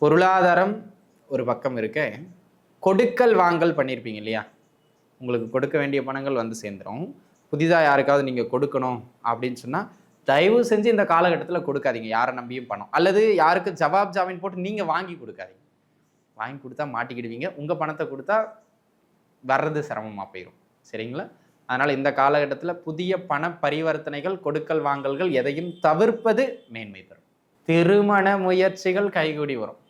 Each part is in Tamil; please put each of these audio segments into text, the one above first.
பொருளாதாரம் ஒரு பக்கம் இருக்க. கொடுக்கல் வாங்கல் பண்ணியிருப்பீங்க இல்லையா? உங்களுக்கு கொடுக்க வேண்டிய பணங்கள் வந்து சேர்ந்துரும். புதிதாக யாருக்காவது நீங்கள் கொடுக்கணும் அப்படின்னு சொன்னால் தயவு செஞ்சு இந்த காலகட்டத்தில் கொடுக்காதீங்க. யாரை நம்பியும் பணம். அல்லது யாருக்கு ஜவாப் ஜாமீன் போட்டு நீங்கள் வாங்கி கொடுக்காதீங்க. வாங்கி கொடுத்தா மாட்டிக்கிடுவீங்க. உங்கள் பணத்தை கொடுத்தா வர்றது சிரமமாக போயிடும் சரிங்களா? அதனால் இந்த காலகட்டத்தில் புதிய பண பரிவர்த்தனைகள் கொடுக்கல் வாங்கல்கள் எதையும் தவிர்ப்பது மேன்மை தரும். திருமண முயற்சிகள் கைகூடி வரும்.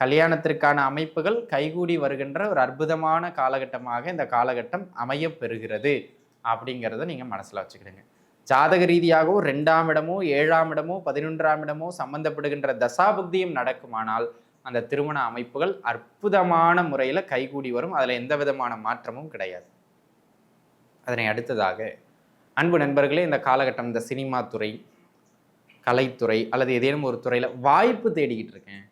கல்யாணத்திற்கான அமைப்புகள் கைகூடி வருகின்ற ஒரு அற்புதமான காலகட்டமாக இந்த காலகட்டம் அமையப் பெறுகிறது அப்படிங்கிறத நீங்கள் மனசில் வச்சுக்கிடுங்க. ஜாதக ரீதியாகவோ ரெண்டாம் இடமோ ஏழாம் இடமோ பதினொன்றாம் இடமோ சம்பந்தப்படுகின்ற தசாபுக்தியும் நடக்குமானால் அந்த திருமண அமைப்புகள் அற்புதமான முறையில் கைகூடி வரும். அதில் எந்த விதமான மாற்றமும் கிடையாது. அதனை அடுத்ததாக அன்பு நண்பர்களே இந்த காலகட்டம் இந்த சினிமா துறை கலைத்துறை அல்லது ஏதேனும் ஒரு துறையில் வாய்ப்பு தேடிக்கிட்டு இருக்கேன்.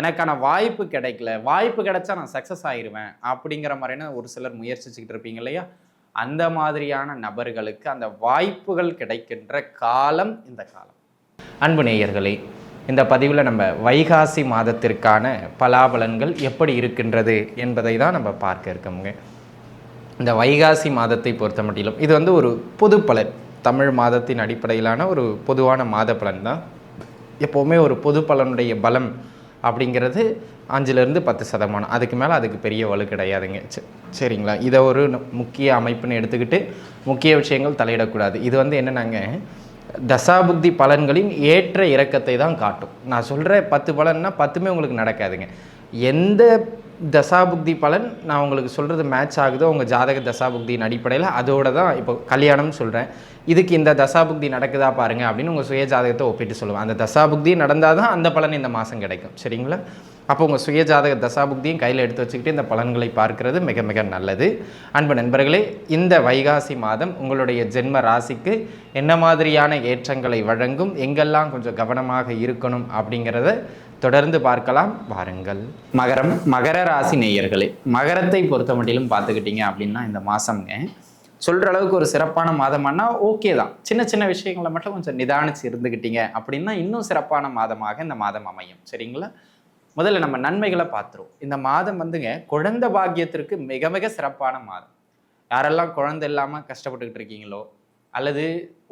எனக்கான வாய்ப்பு கிடைக்கல. வாய்ப்பு கிடைச்சா நான் சக்ஸஸ் ஆயிடுவேன் அப்படிங்கிற மாதிரியான ஒரு சிலர் முயற்சிச்சுக்கிட்டு இருப்பீங்க இல்லையா? அந்த மாதிரியான நபர்களுக்கு அந்த வாய்ப்புகள் கிடைக்கின்ற காலம் இந்த காலம். அன்பு நேயர்களே இந்த பதிவில் நம்ம வைகாசி மாதத்திற்கான பலாபலன்கள் எப்படி இருக்கின்றது என்பதை தான் நம்ம பார்க்க இருக்கோமுங்க. இந்த வைகாசி மாதத்தை பொறுத்த மட்டிலும் இது வந்து ஒரு பொது பலன். தமிழ் மாதத்தின் அடிப்படையிலான ஒரு பொதுவான மாத பலன் தான். எப்போவுமே ஒரு பொது பலனுடைய பலம் அப்படிங்கிறது அஞ்சுலேருந்து பத்து சதமானம். அதுக்கு மேலே அதுக்கு பெரிய வலு கிடையாதுங்க. சரிங்களா? இதை ஒரு முக்கிய அமைப்புன்னு எடுத்துக்கிட்டு முக்கிய விஷயங்கள் தலையிடக்கூடாது. இது வந்து என்னென்னாங்க? தசாபுக்தி பலன்களின் ஏற்ற இறக்கத்தை தான் காட்டும். நான் சொல்கிற பத்து பலன்னா பத்துமே உங்களுக்கு நடக்காதுங்க. எந்த தசாபுக்தி பலன் நான் உங்களுக்கு சொல்கிறது மேட்ச் ஆகுதோ உங்கள் ஜாதக தசாபுக்தியின் அடிப்படையில் அதோட தான் இப்போ கல்யாணம்னு சொல்கிறேன் இதுக்கு இந்த தசாபுக்தி நடக்குதா பாருங்க அப்படின்னு உங்கள் சுய ஜாதகத்தை ஒப்பிட்டு சொல்லுவேன். அந்த தசாபுக்தி நடந்தால் தான் அந்த பலன் இந்த மாதம் கிடைக்கும். சரிங்களா? அப்போ உங்கள் சுய ஜாதக தசாபுக்தியும் கையில் எடுத்து வச்சுக்கிட்டு இந்த பலன்களை பார்க்கிறது மிக மிக நல்லது. அன்பு நண்பர்களே இந்த வைகாசி மாதம் உங்களுடைய ஜென்ம ராசிக்கு என்ன மாதிரியான ஏற்றங்களை வழங்கும் எங்கெல்லாம் கொஞ்சம் கவனமாக இருக்கணும் அப்படிங்கிறத தொடர்ந்து பார்க்கலாம். வாருங்கள். மகரம் மகர ராசி நேயர்களே மகரத்தை பொறுத்த மட்டிலும் பார்த்துக்கிட்டீங்க அப்படின்னா இந்த மாதம்ங்க சொல்கிற அளவுக்கு ஒரு சிறப்பான மாதமானா ஓகே தான். சின்ன சின்ன விஷயங்களை மட்டும் கொஞ்சம் நிதானிச்சு இருந்துக்கிட்டீங்க அப்படின்னா இன்னும் சிறப்பான மாதமாக இந்த மாதம் அமையும். சரிங்களா? முதல்ல நம்ம நன்மைகளை பார்த்துருவோம். இந்த மாதம் வந்துங்க குழந்தை பாக்கியத்திற்கு மிக மிக சிறப்பான மாதம். யாரெல்லாம் குழந்தை இல்லாமல் கஷ்டப்பட்டுக்கிட்டு இருக்கீங்களோ அல்லது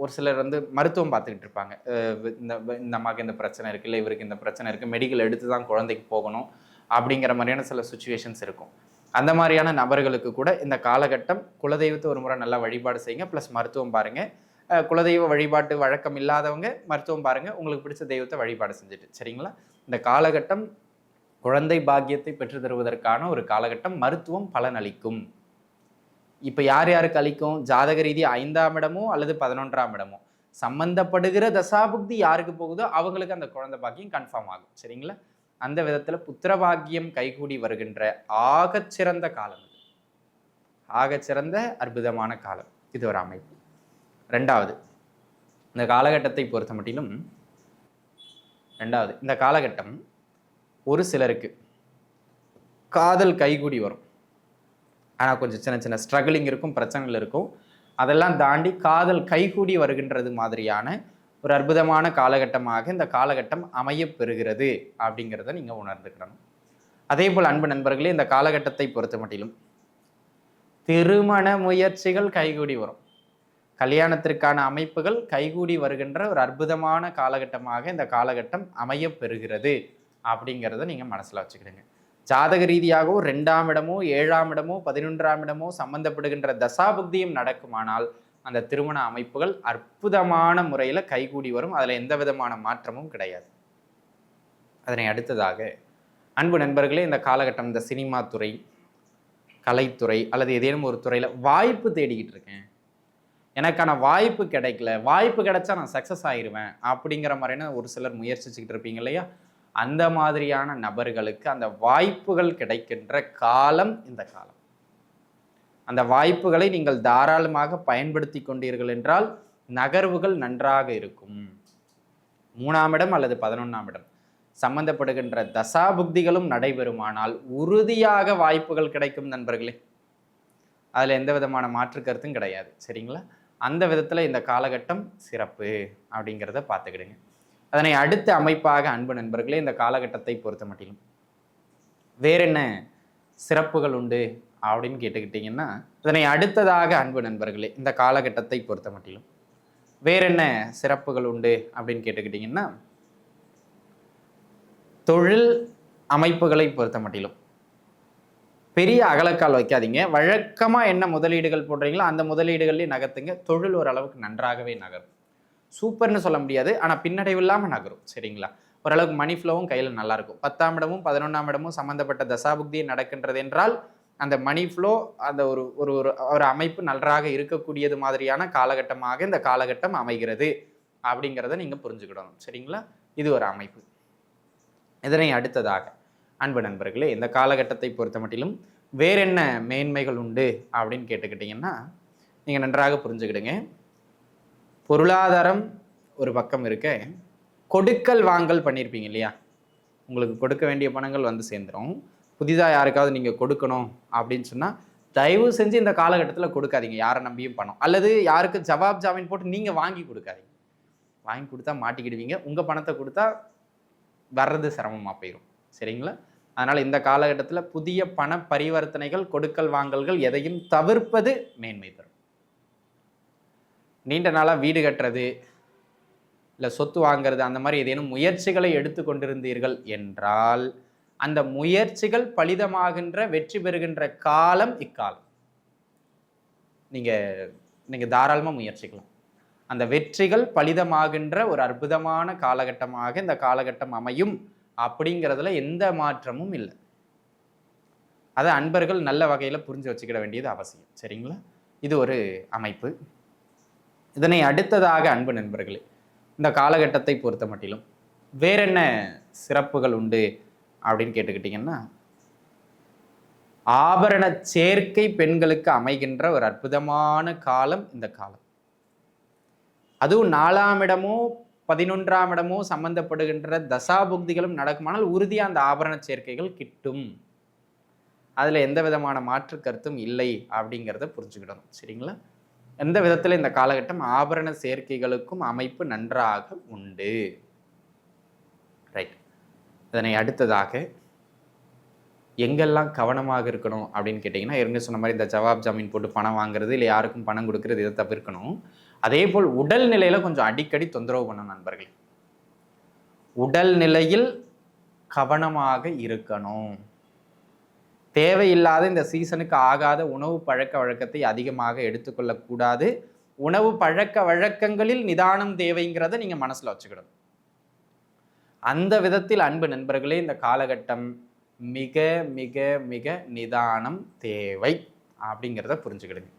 ஒரு சிலர் வந்து மருத்துவம் பார்த்துக்கிட்டு இருப்பாங்க. இந்த இந்த அம்மாவுக்கு இந்த பிரச்சனை இருக்குது இல்லை இவருக்கு இந்த பிரச்சனை இருக்குது மெடிக்கல் எடுத்து தான் குழந்தைக்கு போகணும் அப்படிங்கிற மாதிரியான சில சுச்சுவேஷன்ஸ் இருக்கும். அந்த மாதிரியான நபர்களுக்கு கூட இந்த காலகட்டம் குலதெய்வத்தை ஒரு முறை நல்லா வழிபாடு செய்யுங்க. ப்ளஸ் மருத்துவம் பாருங்கள் குலதெய்வ வழிபாட்டு வழக்கம் இல்லாதவங்க மருத்துவம் பாருங்கள் உங்களுக்கு பிடிச்ச தெய்வத்தை வழிபாடு செஞ்சுட்டு சரிங்களா? இந்த காலகட்டம் குழந்தை பாக்கியத்தை பெற்று தருவதற்கான ஒரு காலகட்டம் மருத்துவம் பலனளிக்கும். இப்போ யார் யாருக்கு அளிக்கும் ஜாதக ரீதி ஐந்தாம் இடமோ அல்லது பதினொன்றாம் இடமோ? சம்பந்தப்படுகிற தசாபுக்தி யாருக்கு போகுதோ அவங்களுக்கு அந்த குழந்தை பாக்கியம் கன்ஃபார்ம் ஆகும். சரிங்களா? அந்த விதத்தில் புத்திர பாக்கியம் கைகூடி வருகின்ற ஆகச்சிறந்த காலம் இது. ஆகச்சிறந்த அற்புதமான காலம். இது ஒரு அமைப்பு. ரெண்டாவது இந்த காலகட்டத்தை பொறுத்த மட்டிலும் ரெண்டாவது இந்த காலகட்டம் ஒரு சிலருக்கு காதல் கைகூடி வரும். ஆனால் கொஞ்சம் சின்ன சின்ன ஸ்ட்ரகிளிங் இருக்கும் பிரச்சனைகள் இருக்கும். அதெல்லாம் தாண்டி காதல் கைகூடி வருகின்றது மாதிரியான ஒரு அற்புதமான காலகட்டமாக இந்த காலகட்டம் அமைய பெறுகிறது அப்படிங்கிறத நீங்கள் உணர்ந்துக்கிடணும் அதே போல் அன்பு நண்பர்களே இந்த காலகட்டத்தை பொறுத்த மட்டிலும் திருமண முயற்சிகள் கைகூடி வரும். கல்யாணத்திற்கான அமைப்புகள் கைகூடி வருகின்ற ஒரு அற்புதமான காலகட்டமாக இந்த காலகட்டம் அமைய பெறுகிறது அப்படிங்கிறத நீங்கள் மனசில் வச்சுக்கிடுங்க. ஜாதக ரீதியாகவோ ரெண்டாம் இடமோ ஏழாம் இடமோ பதினொன்றாம் இடமோ சம்பந்தப்படுகின்ற தசாபுக்தியும் நடக்குமானால் அந்த திருமண அமைப்புகள் அற்புதமான முறையில் கைகூடி வரும். அதில் எந்த விதமான மாற்றமும் கிடையாது. அதனை அடுத்ததாக அன்பு நண்பர்களே இந்த காலகட்டம் இந்த சினிமா துறை கலைத்துறை அல்லது ஏதேனும் ஒரு துறையில் வாய்ப்பு தேடிக்கிட்டு இருக்கேன். எனக்கான வாய்ப்பு கிடைக்கல. வாய்ப்பு கிடைச்சா நான் சக்ஸஸ் ஆயிடுவேன் அப்படிங்கிற மாதிரியான ஒரு சிலர் முயற்சிச்சுக்கிட்டு இருப்பீங்க இல்லையா? அந்த மாதிரியான நபர்களுக்கு அந்த வாய்ப்புகள் கிடைக்கின்ற காலம் இந்த காலம். அந்த வாய்ப்புகளை நீங்கள் தாராளமாக பயன்படுத்தி கொண்டீர்கள் என்றால் நகர்வுகள் நன்றாக இருக்கும். மூணாம் இடம் அல்லது பதினொன்றாம் இடம். சம்பந்தப்படுகின்ற தசாபுக்திகளும் நடைபெறுமானால் உறுதியாக வாய்ப்புகள் கிடைக்கும் நண்பர்களே. அதில் எந்த விதமான மாற்று கருத்தும் கிடையாது. சரிங்களா? அந்த விதத்தில் இந்த காலகட்டம் சிறப்பு அப்படிங்கிறத பார்த்துக்கிடுங்க. அதனை அடுத்த அமைப்பாக அன்பு நண்பர்களே இந்த காலகட்டத்தை பொறுத்த மட்டிலும். வேற என்ன சிறப்புகள் உண்டு அப்படின்னு கேட்டுக்கிட்டிங்கன்னா அதனை அடுத்ததாக அன்பு நண்பர்களே இந்த காலகட்டத்தை பொறுத்த மட்டிலும். வேற என்ன சிறப்புகள் உண்டு அப்படின்னு கேட்டுக்கிட்டிங்கன்னா தொழில் அமைப்புகளை பொறுத்த மட்டிலும். பெரிய அகலக்கால் வைக்காதீங்க. வழக்கமாக என்ன முதலீடுகள் போடுறீங்களோ அந்த முதலீடுகள்லேயும் நகர்த்துங்க. தொழில் ஓரளவுக்கு நன்றாகவே நகரும். சூப்பர்னு சொல்ல முடியாது. ஆனால் பின்னடைவு இல்லாமல் நகரும். சரிங்களா? ஓரளவுக்கு மணி ஃப்ளோவும் கையில் நல்லாயிருக்கும் பத்தாம் இடமும் பதினொன்றாம் இடமும் சம்மந்தப்பட்ட தசாபுக்தி நடக்கின்றது என்றால் அந்த மணி ஃப்ளோ அந்த ஒரு ஒரு ஒரு ஒரு அமைப்பு நன்றாக இருக்கக்கூடியது மாதிரியான காலகட்டமாக இந்த காலகட்டம் அமைகிறது. அப்படிங்கிறத நீங்கள் புரிஞ்சுக்கிடணும். சரிங்களா? இது ஒரு அமைப்பு. இதனை அடுத்ததாக அன்பு நண்பர்களே இந்த காலகட்டத்தை பொறுத்த மட்டிலும் வேற என்ன மேன்மைகள் உண்டு அப்படின்னு கேட்டுக்கிட்டிங்கன்னா நீங்கள் நன்றாக புரிஞ்சுக்கிடுங்க. பொருளாதாரம் ஒரு பக்கம் இருக்க. கொடுக்கல் வாங்கல் பண்ணியிருப்பீங்க இல்லையா? உங்களுக்கு கொடுக்க வேண்டிய பணங்கள் வந்து சேர்ந்துடும் புதிதாக யாருக்காவது நீங்கள் கொடுக்கணும் அப்படின்னு சொன்னால் தயவு செஞ்சு இந்த காலகட்டத்தில் கொடுக்காதீங்க. யாரை நம்பியும் பணம். அல்லது யாருக்கு ஜவாப் ஜாமீன் போட்டு நீங்கள் வாங்கி கொடுக்காதீங்க. வாங்கி கொடுத்தா மாட்டிக்கிடுவீங்க. உங்கள் பணத்தை கொடுத்தா வர்றது சிரமமாக போயிடும் சரிங்களா? அதனால் இந்த காலகட்டத்தில் புதிய பண பரிவர்த்தனைகள் கொடுக்கல் வாங்கல்கள் எதையும் தவிர்ப்பது மேன்மை தரும். நீண்ட நாளாக வீடு கட்டுறது இல்லை சொத்து வாங்கிறது அந்த மாதிரி ஏதேனும் முயற்சிகளை எடுத்து கொண்டிருந்தீர்கள் என்றால் அந்த முயற்சிகள் பலிதமாகின்ற வெற்றி பெறுகின்ற காலம் இக்காலம். நீங்கள் நீங்கள் தாராளமாக முயற்சிக்கலாம். அந்த வெற்றிகள் பலிதமாகின்ற ஒரு அற்புதமான காலகட்டமாக இந்த காலகட்டம் அமையும் அப்படிங்கிறதுல எந்த மாற்றமும் இல்லை. அதை அன்பர்கள் நல்ல வகையில் புரிஞ்சு வச்சுக்கிட வேண்டியது அவசியம். சரிங்களா? இது ஒரு அமைப்பு. இதனை அடுத்ததாக அன்பு நண்பர்களே இந்த காலகட்டத்தை பொறுத்த மட்டிலும் வேறென்ன சிறப்புகள் உண்டு அப்படின்னு கேட்டுக்கிட்டிங்கன்னா ஆபரண சேர்க்கை பெண்களுக்கு அமைகின்ற ஒரு அற்புதமான காலம் இந்த காலம். அதுவும் நாலாம் இடமோ பதினொன்றாம் இடமோ சம்பந்தப்படுகின்ற தசாபுக்திகளும் நடக்குமானால் உறுதியாக அந்த ஆபரண சேர்க்கைகள் கிட்டும். அதில் எந்த விதமான மாற்று கருத்தும் இல்லை அப்படிங்கிறத புரிஞ்சுக்கிடணும். சரிங்களா? எந்த விதத்தில் இந்த காலகட்டம் ஆபரண சேர்க்கைகளுக்கும் அமைப்பு நன்றாக உண்டு? ரைட் இதனை அடுத்ததாக எங்கெல்லாம் கவனமாக இருக்கணும் அப்படின்னு கேட்டிங்கன்னா ஏற்கனவே சொன்ன மாதிரி இந்த ஜவாப் ஜாமீன் போட்டு பணம் வாங்குறது இல்லை யாருக்கும் பணம் கொடுக்கறது இதை தவிர்க்கணும். அதே போல் உடல் நிலையில் கொஞ்சம் அடிக்கடி தொந்தரவு பண்ணணும் நண்பர்கள். உடல் நிலையில் கவனமாக இருக்கணும். தேவையில்லாத இந்த சீசனுக்கு ஆகாத உணவு பழக்க வழக்கத்தை அதிகமாக எடுத்துக்கொள்ளக்கூடாது. உணவு பழக்க வழக்கங்களில் நிதானம் தேவைங்கிறத நீங்கள் மனசில் வச்சுக்கணும் அந்த விதத்தில் அன்பு நண்பர்களே இந்த காலகட்டம் மிக மிக மிக நிதானம் தேவை அப்படிங்கிறத புரிஞ்சுக்கிடுங்க.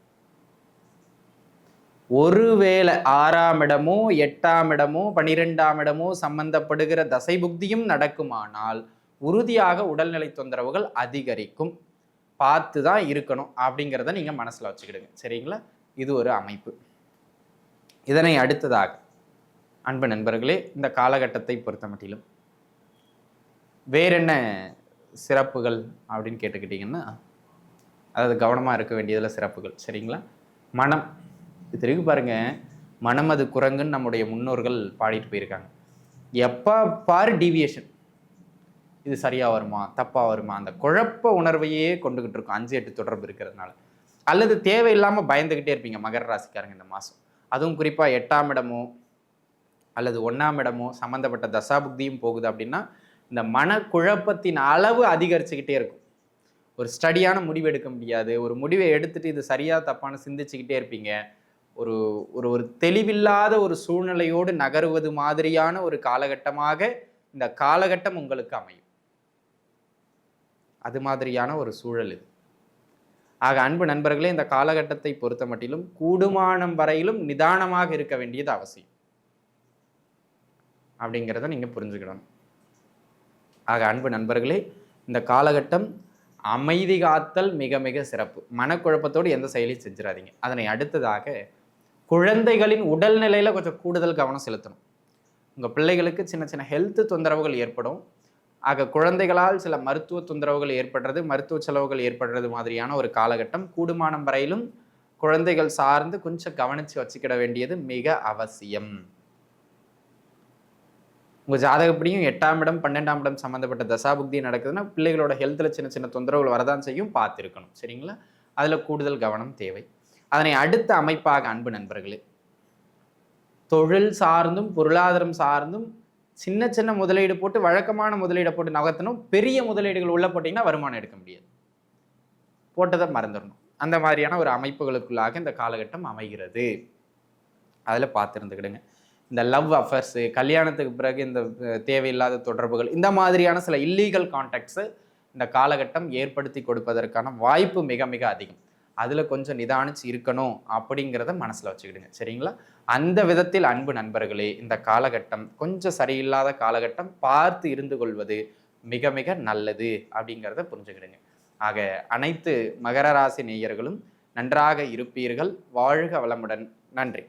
ஒருவேளை ஆறாம் இடமோ எட்டாம் இடமோ பனிரெண்டாம் இடமோ சம்பந்தப்படுகிற தசை புக்தியும் நடக்குமானால் உறுதியாக உடல்நிலை தொந்தரவுகள் அதிகரிக்கும். பார்த்து தான் இருக்கணும் அப்படிங்கிறத நீங்கள் மனசில் வச்சுக்கிடுங்க. சரிங்களா? இது ஒரு அமைப்பு. இதனை அடுத்ததாக அன்பு நண்பர்களே இந்த காலகட்டத்தை பொறுத்த மட்டிலும் வேறென்ன சிறப்புகள் அப்படின்னு கேட்டுக்கிட்டிங்கன்னா அதாவது கவனமாக இருக்க வேண்டியதில் சிறப்புகள். சரிங்களா? மனம். திரும்பி பாருங்கள் மனம் அது குரங்குன்னு நம்முடைய முன்னோர்கள் பாடிட்டு போயிருக்காங்க. எப்போ பாரு டீவியேஷன் இது சரியாக வருமா? தப்பாக வருமா? அந்த குழப்ப உணர்வையே கொண்டுகிட்டு இருக்கும். அஞ்சு எட்டு தொடர்பு இருக்கிறதுனால. அல்லது தேவையில்லாமல் பயந்துக்கிட்டே இருப்பீங்க மகர ராசிக்காரங்க இந்த மாதம் அதுவும் குறிப்பாக எட்டாம் இடமோ அல்லது ஒன்றாம் இடமோ சம்மந்தப்பட்ட தசாபுக்தியும் போகுது அப்படின்னா இந்த மனக்குழப்பத்தின் அளவு அதிகரிச்சுக்கிட்டே இருக்கும். ஒரு ஸ்டடியான முடிவு எடுக்க முடியாது. ஒரு முடிவை எடுத்துகிட்டு இது சரியாக தப்பான சிந்திச்சுக்கிட்டே இருப்பீங்க. ஒரு ஒரு ஒரு தெளிவில்லாத ஒரு சூழ்நிலையோடு நகருவது மாதிரியான ஒரு காலகட்டமாக இந்த காலகட்டம் உங்களுக்கு அமையும். அது மாதிரியான ஒரு சூழல் இது. ஆக அன்பு நண்பர்களே இந்த காலகட்டத்தை பொறுத்த மட்டிலும் கூடுமானம் வரையிலும் நிதானமாக இருக்க வேண்டியது அவசியம். அப்படிங்கிறத நீங்கள் புரிஞ்சுக்கணும். ஆக அன்பு நண்பர்களே இந்த காலகட்டம் அமைதி காத்தல் மிக மிக சிறப்பு. மனக்குழப்பத்தோடு எந்த செயலையும் செஞ்சிடாதீங்க அதனை அடுத்ததாக குழந்தைகளின் உடல்நிலையில் கொஞ்சம் கூடுதல் கவனம் செலுத்தணும். உங்கள் பிள்ளைகளுக்கு சின்ன சின்ன ஹெல்த் தொந்தரவுகள் ஏற்படும். ஆக குழந்தைகளால் சில மருத்துவ தொந்தரவுகள் ஏற்படுறது மருத்துவ செலவுகள் ஏற்படுறது மாதிரியான ஒரு காலகட்டம் கூடுமானம் வரையிலும் குழந்தைகள் சார்ந்து கொஞ்சம் கவனித்து வச்சுக்கிட வேண்டியது மிக அவசியம். உங்கள் ஜாதகப்படியும் எட்டாம் இடம் பன்னெண்டாம் இடம் சம்மந்தப்பட்ட தசாபுக்தி நடக்குதுன்னா பிள்ளைகளோட ஹெல்த்தில் சின்ன சின்ன தொந்தரவுகள் வரதான் செய்யும் பார்த்துருக்கணும். சரிங்களா? அதில் கூடுதல் கவனம் தேவை. அதனை அடுத்த அமைப்பாக அன்பு நண்பர்களே தொழில் சார்ந்தும் பொருளாதாரம் சார்ந்தும் சின்ன சின்ன முதலீடு போட்டு வழக்கமான முதலீடை போட்டு நகர்த்தணும். பெரிய முதலீடுகள் உள்ள போட்டிங்கன்னா வருமானம் எடுக்க முடியாது. போட்டதை மறந்துடணும். அந்த மாதிரியான ஒரு அமைப்புகளுக்குள்ளாக இந்த காலகட்டம் அமைகிறது. அதில் பார்த்துருந்துக்கிடுங்க. இந்த லவ் அஃபர்ஸு கல்யாணத்துக்கு பிறகு இந்த தேவையில்லாத தொடர்புகள் இந்த மாதிரியான சில இல்லீகல் கான்டாக்ட்ஸு இந்த காலகட்டம் ஏற்படுத்தி கொடுப்பதற்கான வாய்ப்பு மிக மிக அதிகம். அதில் கொஞ்சம் நிதானிச்சு இருக்கணும் அப்படிங்கிறத மனசில் வச்சுக்கிடுங்க. சரிங்களா? அந்த விதத்தில் அன்பு நண்பர்களே இந்த காலகட்டம் கொஞ்சம் சரியில்லாத காலகட்டம் பார்த்து இருந்து கொள்வது மிக மிக நல்லது அப்படிங்கிறத புரிஞ்சுக்கிடுங்க. ஆக அனைத்து மகர ராசி நேயர்களும் நன்றாக இருப்பீர்கள். வாழ்க வளமுடன். நன்றி.